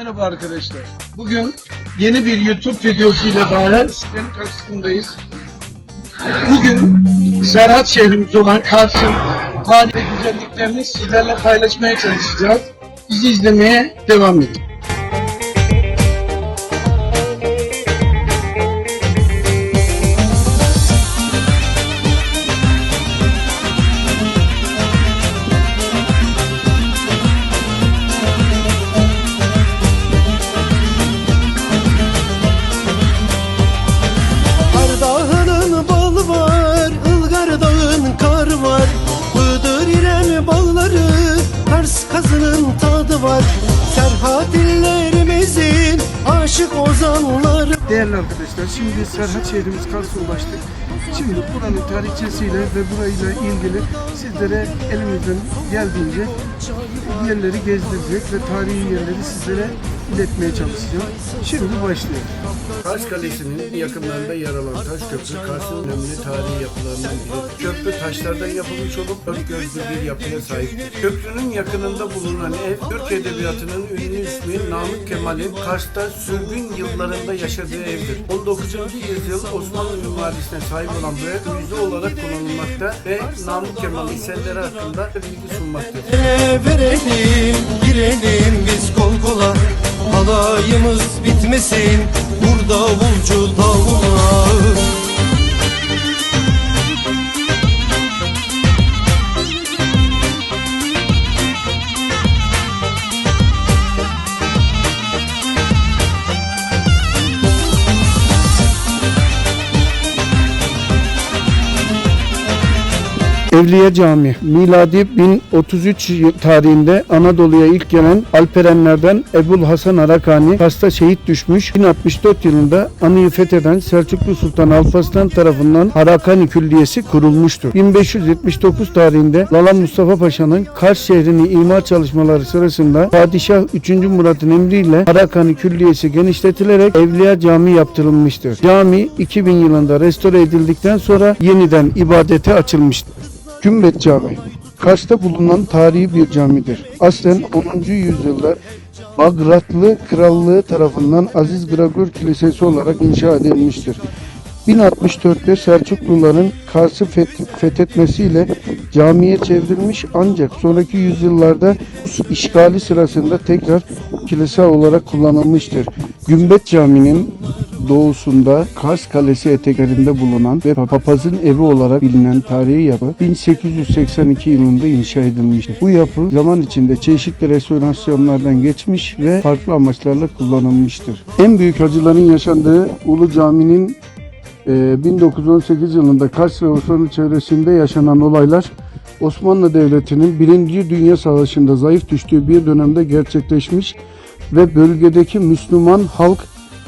Merhaba arkadaşlar. Bugün yeni bir YouTube videosuyla daha sizlerin karşısındayız. Bugün Serhat şehrimiz olan Kars'ın tarihi güzelliklerini sizlerle paylaşmaya çalışacağız. Bizi izlemeye devam edin. Var Serhat illerimizin aşık ozanları Değerli arkadaşlar, şimdi Serhat şehrimiz Kars'a ulaştık. Şimdi buranın tarihçesiyle ve burayla ilgili sizlere elimizden geldiğince yerleri gezdirecek ve tarihi yerleri sizlere iletmeye çalışacağım. Şimdi başlıyoruz. Kars Kalesi'nin yakınlarında yer alan taş köprü Kars'ın önemli tarihi yapılarından biridir. Köprü taşlardan yapılmış olup dört gözlü bir yapıya sahiptir. Köprünün yakınında bulunan ev, Türk Edebiyatı'nın ünlü ismi Namık Kemal'in Kars'ta sürgün yıllarında yaşadığı evdir. 19. yüzyıl Osmanlı mimarisine sahip olan bu ev müze olarak kullanılmakta ve Namık Kemal'in eserleri hakkında bilgi sunmaktadır. Verelim, girelim biz kol kola Halayımız bitmesin, davulcu davula Evliya Camii miladi 1033 yıl tarihinde Anadolu'ya ilk gelen Alperenlerden Ebul Hasan Arakani Kars'ta şehit düşmüş. 1064 yılında Anı'yı fetheden Selçuklu Sultan Alparslan tarafından Harakani Külliyesi kurulmuştur. 1579 tarihinde Lala Mustafa Paşa'nın Kars şehrini imar çalışmaları sırasında Padişah 3. Murat'ın emriyle Harakani Külliyesi genişletilerek Evliya Camii yaptırılmıştır. Cami 2000 yılında restore edildikten sonra yeniden ibadete açılmıştır. Gümbet Camii Kars'ta bulunan tarihi bir camidir. Aslen 10. yüzyılda Bagratlı Krallığı tarafından Aziz Gregor Kilisesi olarak inşa edilmiştir. 1064'te Selçukluların Kars'ı feth- fethetmesiyle camiye çevrilmiş ancak sonraki yüzyıllarda işgali sırasında tekrar kilise olarak kullanılmıştır. Gümbet Camii'nin doğusunda Kars Kalesi eteklerinde bulunan ve papazın evi olarak bilinen tarihi yapı 1882 yılında inşa edilmiştir. Bu yapı zaman içinde çeşitli restorasyonlardan geçmiş ve farklı amaçlarla kullanılmıştır. En büyük acıların yaşandığı Ulu Cami'nin e, 1918 yılında Kars ve Osmanlı çevresinde yaşanan olaylar Osmanlı Devleti'nin Birinci Dünya Savaşı'nda zayıf düştüğü bir dönemde gerçekleşmiş ve bölgedeki Müslüman halk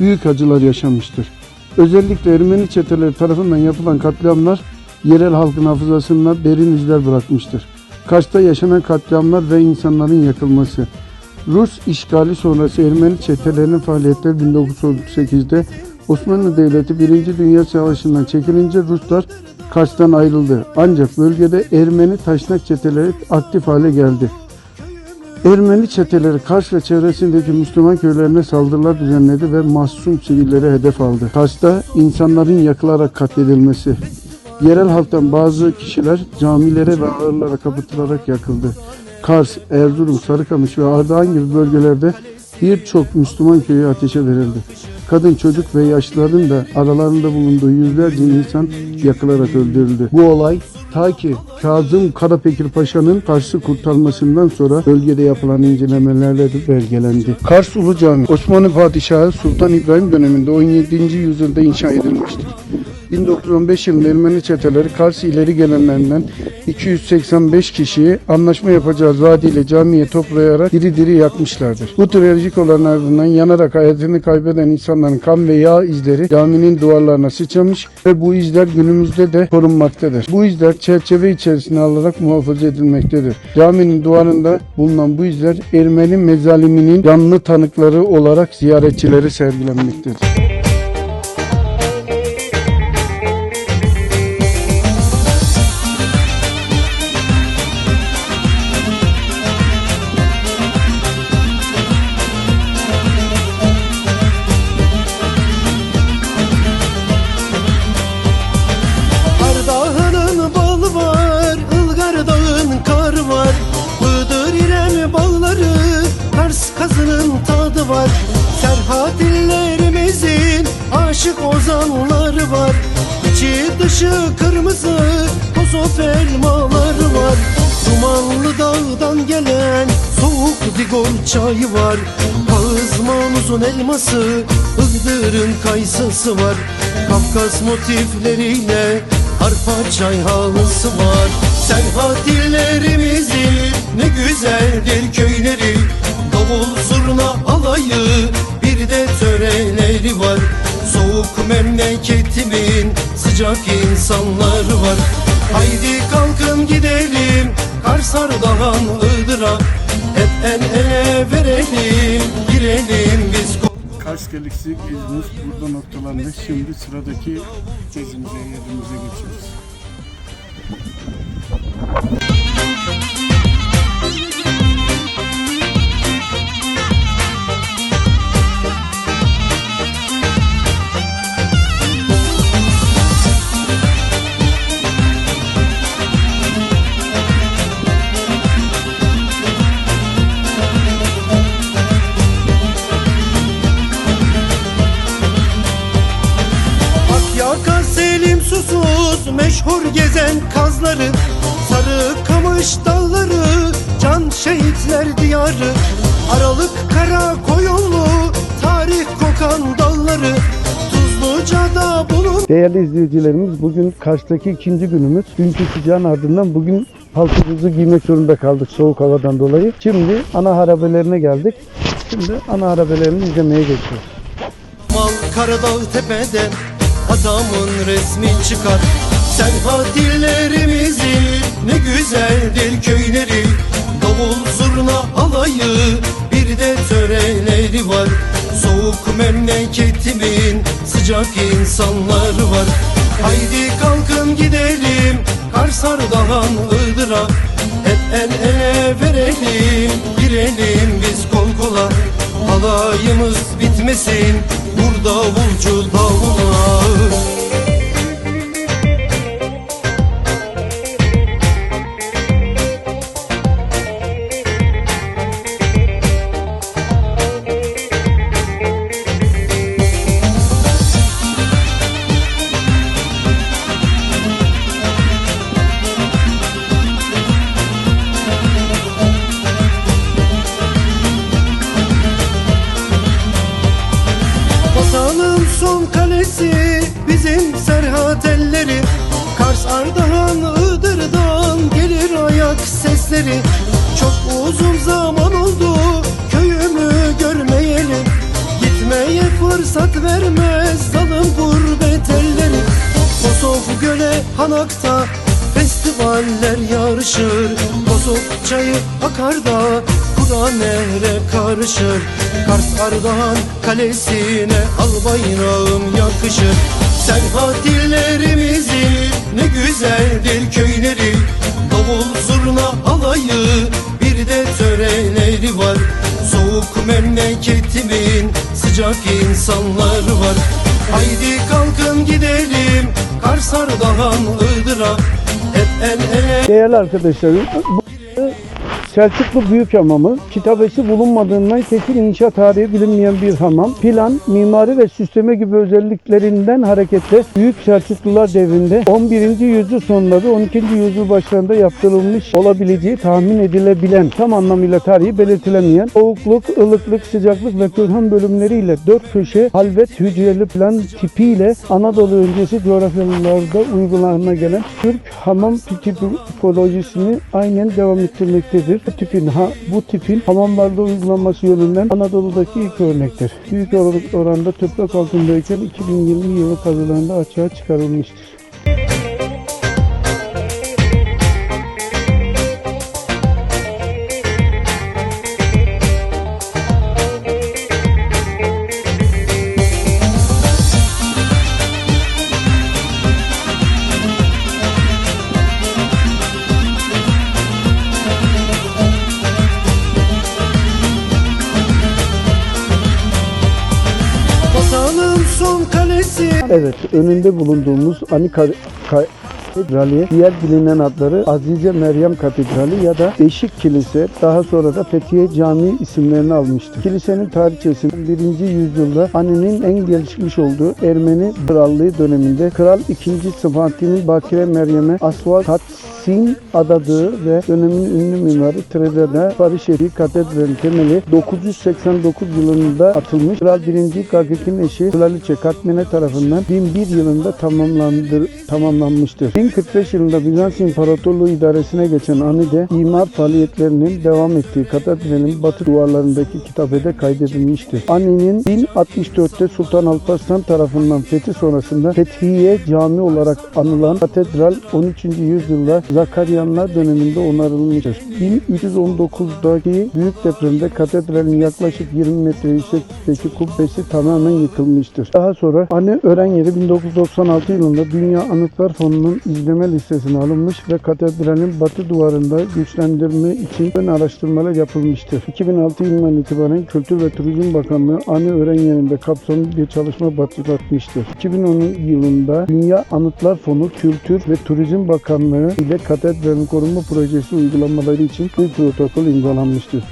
büyük acılar yaşamıştır. Özellikle Ermeni çeteleri tarafından yapılan katliamlar yerel halkın hafızasında derin izler bırakmıştır. Kars'ta yaşanan katliamlar ve insanların yakılması. Rus işgali sonrası Ermeni çetelerinin faaliyetleri 1938'de Osmanlı Devleti 1. Dünya Savaşı'ndan çekilince Ruslar Kars'tan ayrıldı. Ancak bölgede Ermeni taşnak çeteleri aktif hale geldi. Ermeni çeteleri Kars ve çevresindeki Müslüman köylerine saldırılar düzenledi ve masum sivillere hedef aldı. Kars'ta insanların yakılarak katledilmesi. Yerel halktan bazı kişiler camilere ve ağırlara kapatılarak yakıldı. Kars, Erzurum, Sarıkamış ve Ardahan gibi bölgelerde birçok Müslüman köyü ateşe verildi. Kadın, çocuk ve yaşlıların da aralarında bulunduğu yüzlerce insan yakılarak öldürüldü. Bu olay ta ki Kazım Karapekir Paşa'nın Kars'ı kurtarmasından sonra bölgede yapılan incelemelerle de belgelendi. Kars Ulu Cami Osmanlı Padişahı Sultan İbrahim döneminde 17. yüzyılda inşa edilmiştir. 1915 yılında Ermeni çeteleri Kars ileri gelenlerinden 285 kişiyi anlaşma yapacağız vaadiyle camiye toplayarak diri diri yakmışlardır. Bu trajik olanın ardından yanarak hayatını kaybeden insanların kan ve yağ izleri caminin duvarlarına sıçramış ve bu izler günümüzde de korunmaktadır. Bu izler çerçeve içerisine alarak muhafaza edilmektedir. Caminin duvarında bulunan bu izler Ermeni mezaliminin canlı tanıkları olarak ziyaretçileri sergilenmektedir. Var. Serhat illerimizin aşık ozanları var. İçi dışı kırmızı tozof elmaları var. Dumanlı dağdan gelen soğuk digor çayı var. Kağızmanuzun elması Iğdır'ın kayısısı var. Kafkas motifleriyle Arpa çay halısı var. Serhat illerimizin ne güzeldir köyleri Davul zurna alayı bir de töreleri var Soğuk memleketimin sıcak insanları var Haydi kalkın gidelim Kars Ardahan Iğdır'a Hep el ele verelim girelim biz Kars Galaxy gezimiz burada noktalandı. Şimdi sıradaki gezimize, yerimize geçiyoruz. Kazları Sarı kamış dalları can şehitler diyarı Aralık kara koyunlu tarih kokan dalları Tuzluca'da bulun Değerli izleyicilerimiz bugün Kars'taki ikinci günümüz. Dünkü sıcağın ardından bugün paltomuzu giymek zorunda kaldık soğuk havadan dolayı. Şimdi ana harabelerine geldik. Şimdi ana harabelerini izlemeye geçiyoruz. Mal Karadağ tepeden adamın resmi çıkar Serhat illerimizin ne güzeldir köyleri Davul zurna alayı bir de töreleri var. Soğuk memleketimin sıcak insanları var. Haydi kalkın gidelim Kars Ardahan Iğdır'a. Hep el ele verelim girelim biz kol kola. Halayımız bitmesin Vur davulcu davula Hanak'ta festivaller yarışır. Kosof çayı akar Kura nehre karışır. Kars Ardahan kalesine al bayrağım yakışır. Serhat illerimizin ne güzeldir köyleri. Davul zurna alayı bir de töreleri var. Soğuk memleketimin sıcak insanları var. Haydi kalkın gidelim. Kars Ardahan Iğdır'a. Değerli arkadaşlarım, Selçuklu Büyük Hamamı, kitabesi bulunmadığından kesin inşa tarihi bilinmeyen bir hamam. Plan, mimari ve süsleme gibi özelliklerinden hareketle Büyük Selçuklular devrinde 11. yüzyıl sonları 12. yüzyıl başlarında yaptırılmış olabileceği tahmin edilebilen, tam anlamıyla tarihi belirtilemeyen, soğukluk, ılıklık, sıcaklık ve kürhan bölümleriyle dört köşe halvet hücreli plan tipiyle Anadolu öncesi coğrafyalarda uygulana gelen Türk hamam tipolojisini aynen devam ettirmektedir. Bu tipin ha, bu tipin hamamlarda uygulanması yönünden Anadolu'daki ilk örnektir. Büyük or- oranda toprak altındayken 2020 yılı kazılarında açığa çıkarılmıştır. Evet, önünde bulunduğumuz Ani Kar- Ka- Katedrali, diğer bilinen adları Azize Meryem Katedrali ya da Beşik Kilise, daha sonra da Fethiye Camii isimlerini almıştır. Kilisenin tarihçesinde 1. yüzyılda Ani'nin en gelişmiş olduğu Ermeni Krallığı döneminde Kral 2. Sıfatti'nin Bakire Meryem'e Asval Tatsin adadığı ve dönemin ünlü mimarı Trede'de Paris Şehri Katedral'in temeli 989 yılında atılmış. Kral 1. Gagik'in eşi Kraliçe Katmine tarafından 1001 yılında tamamlandır, tamamlanmıştır. 1045 yılında Bizans İmparatorluğu idaresine geçen Ani'de imar faaliyetlerinin devam ettiği katedralin batı duvarlarındaki kitabede kaydedilmiştir. Ani'nin 1064'te Sultan Alparslan tarafından fethi sonrasında Fethiye Cami olarak anılan katedral 13. yüzyılda Zakaryanlar döneminde onarılmıştır. 1319'daki büyük depremde katedralin yaklaşık 20 metre yükseklikteki kubbesi tamamen yıkılmıştır. Daha sonra Ani Ören yeri 1996 yılında Dünya Anıtlar Fonu'nun izleme listesine alınmış ve katedralin batı duvarında güçlendirme için ön araştırmalar yapılmıştır. 2006 yılından itibaren Kültür ve Turizm Bakanlığı Ani Ören yerinde kapsamlı bir çalışma başlatmıştır. 2010 yılında Dünya Anıtlar Fonu Kültür ve Turizm Bakanlığı ile katedralin korunma projesi uygulamaları için bir protokol imzalanmıştır.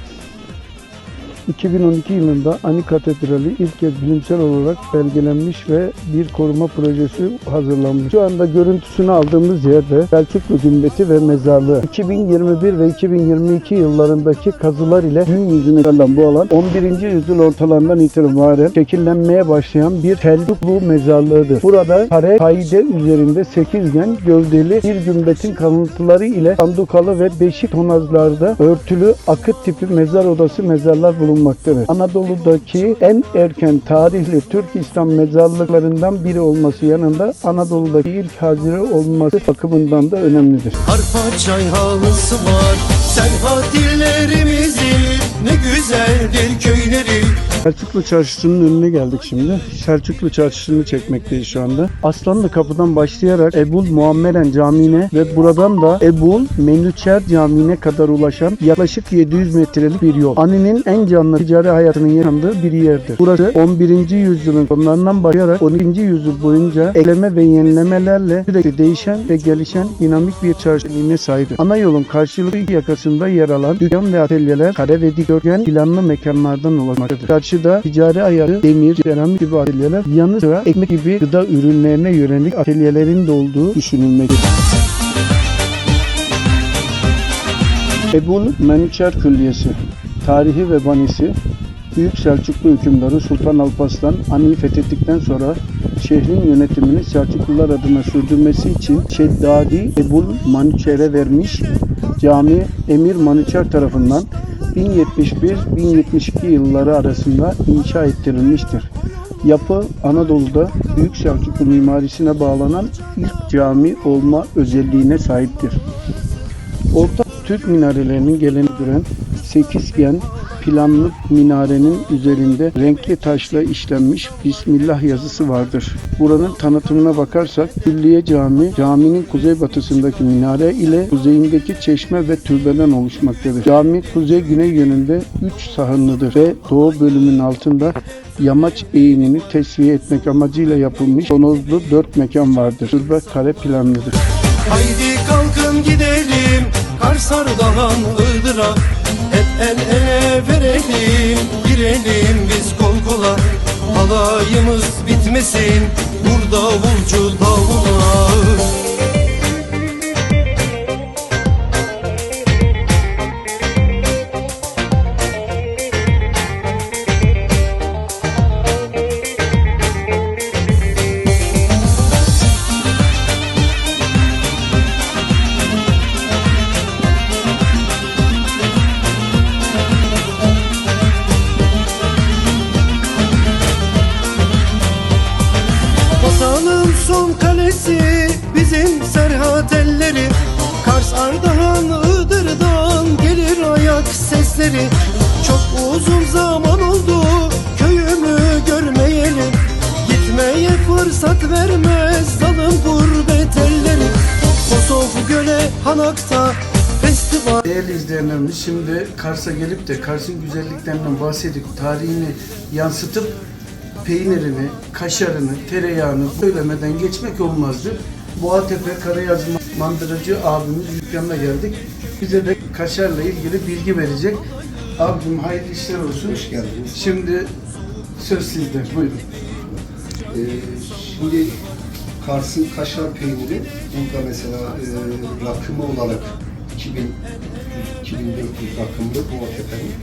2012 yılında Ani Katedrali ilk kez bilimsel olarak belgelenmiş ve bir koruma projesi hazırlanmış. Şu anda görüntüsünü aldığımız yerde Selçuklu Gümbeti ve Mezarlığı. 2021 ve 2022 yıllarındaki kazılar ile gün yüzüne gelen bu alan 11. yüzyıl ortalarından itibaren şekillenmeye başlayan bir Selçuklu mezarlığıdır. Burada kare kaide üzerinde sekizgen gövdeli bir gümbetin kalıntıları ile sandukalı ve beşik tonazlarda örtülü akıt tipi mezar odası mezarlar bulunmaktadır. Anadolu'daki en erken tarihli Türk İslam mezarlıklarından biri olması yanında Anadolu'daki ilk hazire olması bakımından da önemlidir. Arpa çay halısı var Serhatillerimizin ne güzeldir köyleri Selçuklu Çarşısı'nın önüne geldik şimdi. Selçuklu Çarşısı'nı çekmekteyiz şu anda. Aslanlı Kapı'dan başlayarak Ebul Muammeren Camii'ne ve buradan da Ebul Menüçer Camii'ne kadar ulaşan yaklaşık 700 metrelik bir yol. Ani'nin en canlı ticari hayatının yaşandığı bir yerdir. Burası 11. yüzyılın sonlarından başlayarak 12. yüzyıl boyunca ekleme ve yenilemelerle sürekli değişen ve gelişen dinamik bir çarşılığına sahiptir. Ana yolun karşılıklı iki yakasında yer alan dükkan ve atölyeler kare ve dikdörtgen planlı mekanlardan oluşmaktadır. Karşıda ticari ayarı, demir, seramik gibi atölyeler yanı sıra ekmek gibi gıda ürünlerine yönelik atölyelerin de olduğu düşünülmektedir. Ebul Menüçer Külliyesi Tarihi ve banisi Büyük Selçuklu hükümdarı Sultan Alparslan Ani'yi fethettikten sonra şehrin yönetimini Selçuklular adına sürdürmesi için Şeddadi Ebul Manüçer'e vermiş. Cami Emir Manüçer tarafından 1071-1072 yılları arasında inşa ettirilmiştir. Yapı Anadolu'da Büyük Selçuklu mimarisine bağlanan ilk cami olma özelliğine sahiptir. Orta Türk minarelerinin geleni gören sekizgen planlı minarenin üzerinde renkli taşla işlenmiş Bismillah yazısı vardır. Buranın tanıtımına bakarsak Külliye Cami, caminin kuzeybatısındaki minare ile kuzeyindeki çeşme ve türbeden oluşmaktadır. Cami kuzey-güney yönünde 3 sahınlıdır ve doğu bölümünün altında yamaç eğimini tesviye etmek amacıyla yapılmış tonozlu 4 mekan vardır. Türbe kare planlıdır. Haydi kalkın gidelim Kars Ardahan Iğdır'a Hep el ele verelim Girelim biz kol kola. Halayımız bitmesin Burada davulcu davula fırsat vermez zalim gurbet elleri Kosov göle Hanak'ta festival Değerli izleyenlerimiz şimdi Kars'a gelip de Kars'ın güzelliklerinden bahsedip tarihini yansıtıp peynirini, kaşarını, tereyağını söylemeden geçmek olmazdı. Boğatepe Karayazı Mandıracı abimiz dükkanına geldik. Bize de kaşarla ilgili bilgi verecek. Abim hayırlı işler olsun. Hoş geldiniz. Şimdi söz sizde. Buyurun. Ee, şimdi Kars'ın kaşar peyniri burada mesela e, rakımı olarak 2000 2400 rakımlı Boğatepe'nin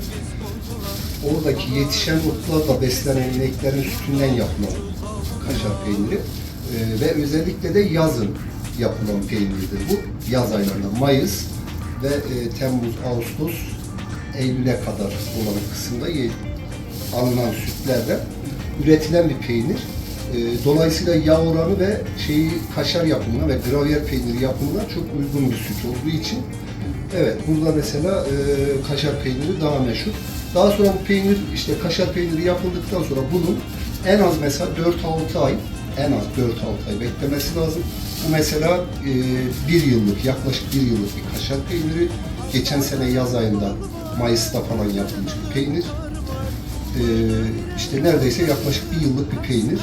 oradaki yetişen otlarla beslenen ineklerin sütünden yapılan kaşar peyniri Ee, ve özellikle de yazın yapılan peynirdir bu. Yaz aylarında Mayıs ve e, Temmuz, Ağustos, Eylül'e kadar olan kısımda alınan sütlerle üretilen bir peynir. Ee, Dolayısıyla yağ oranı ve şeyi kaşar yapımına ve gravyer peyniri yapımına çok uygun bir süt olduğu için evet burada mesela e, kaşar peyniri daha meşhur. Daha sonra bu peynir işte kaşar peyniri yapıldıktan sonra bunun en az mesela 4-6 ay en az 4-6 ay beklemesi lazım. Bu mesela e, bir yıllık yaklaşık bir yıllık bir kaşar peyniri. Geçen sene yaz ayında Mayıs'ta falan yapılmış bir peynir. Ee, işte neredeyse yaklaşık bir yıllık bir peynir.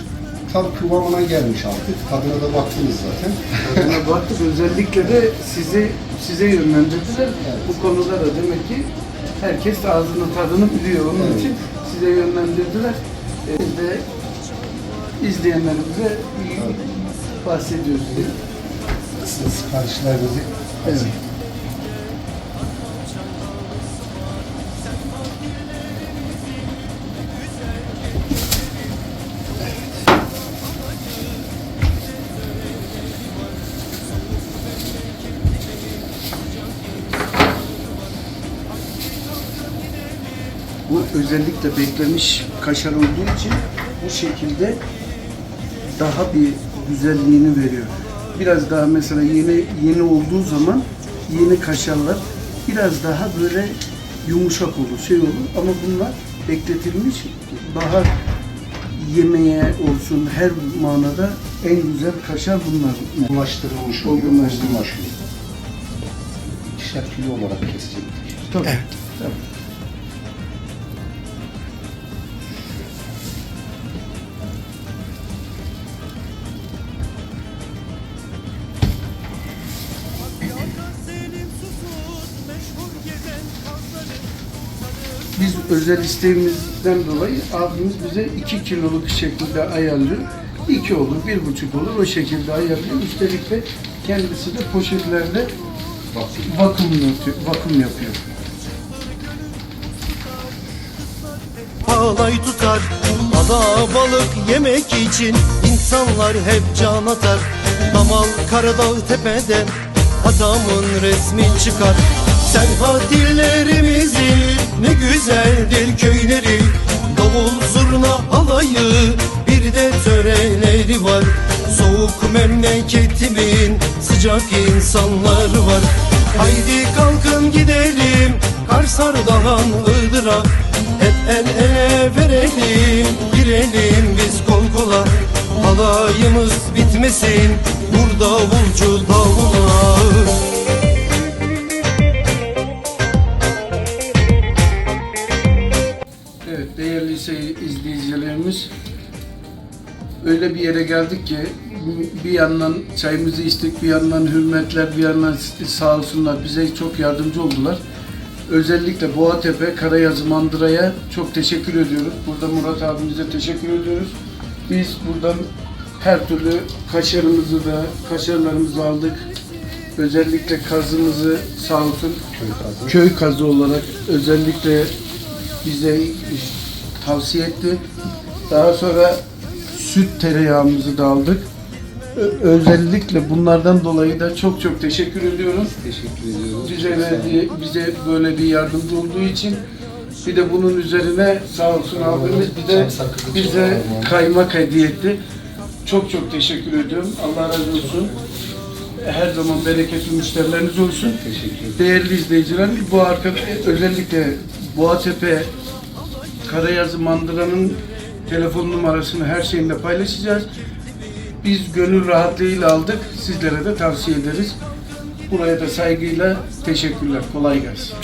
Tam kıvamına gelmiş artık. Tadına da baktınız zaten. Tadına baktık. Özellikle de sizi size yönlendirdiler. Evet. Bu konuda da demek ki herkes ağzının tadını biliyor. Onun Evet. için size yönlendirdiler. Ee, Biz de izleyenlerimize iyi Evet. bahsediyoruz. diye. Sizin siparişlerinizi Evet. Bu özellikle beklemiş kaşar olduğu için bu şekilde daha bir güzelliğini veriyor. Biraz daha mesela yeni yeni olduğu zaman yeni kaşarlar biraz daha böyle yumuşak olur, şey olur ama bunlar bekletilmiş daha yemeğe olsun her manada en güzel kaşar bunlar. olgunlaştırılmış oluyor. Olgunlaştırılmış. Olgunlaşıyor. İkişer kilo olarak kesecektir. Tabii. tabii. Özel isteğimizden dolayı abimiz bize 2 kiloluk şekilde ayarlıyor. 2 olur, bir buçuk olur o şekilde ayarlıyor. Üstelik de kendisi de poşetlerde vakum. Vakum yapıyor. Halay tutar Ada balık yemek için insanlar hep can atar Damal Karadağ tepeden adamın resmi çıkar Serhat illerimizin ne güzeldir köyleri Davul zurna alayı bir de töreleri var. Soğuk memleketimin sıcak insanları var. Haydi kalkın gidelim Kars Ardahan Iğdır'a. Hep el ele verelim Girelim biz kol kola. Halayımız bitmesin Vur davulcu davula izleyicilerimiz öyle bir yere geldik ki bir yandan çayımızı içtik, bir yandan hürmetler, bir yandan sağ olsunlar bize çok yardımcı oldular. Özellikle Boğatepe, Karayazı, Mandıra'ya çok teşekkür ediyoruz. Burada Murat abimize teşekkür ediyoruz. Biz buradan her türlü kaşarımızı da, kaşarlarımızı aldık. Özellikle kazımızı sağ olsun Köy kazı. köy kazı olarak özellikle bize tavsiye etti. Daha sonra süt tereyağımızı da aldık. Özellikle bunlardan dolayı da çok çok teşekkür ediyorum. Teşekkür ediyoruz. Bize verdiği, bize böyle bir yardımcı olduğu için bir de bunun üzerine sağ olsun abimiz bir de bize kaymak hediye etti. Çok çok teşekkür ediyorum. Allah razı olsun. Her zaman bereketli müşterileriniz olsun. Teşekkür ederim. Değerli izleyiciler, bu arka özellikle Boğatepe Karayazı Mandıra'nın telefon numarasını her şeyinde paylaşacağız. Biz gönül rahatlığıyla aldık. Sizlere de tavsiye ederiz. Buraya da saygıyla teşekkürler. Kolay gelsin.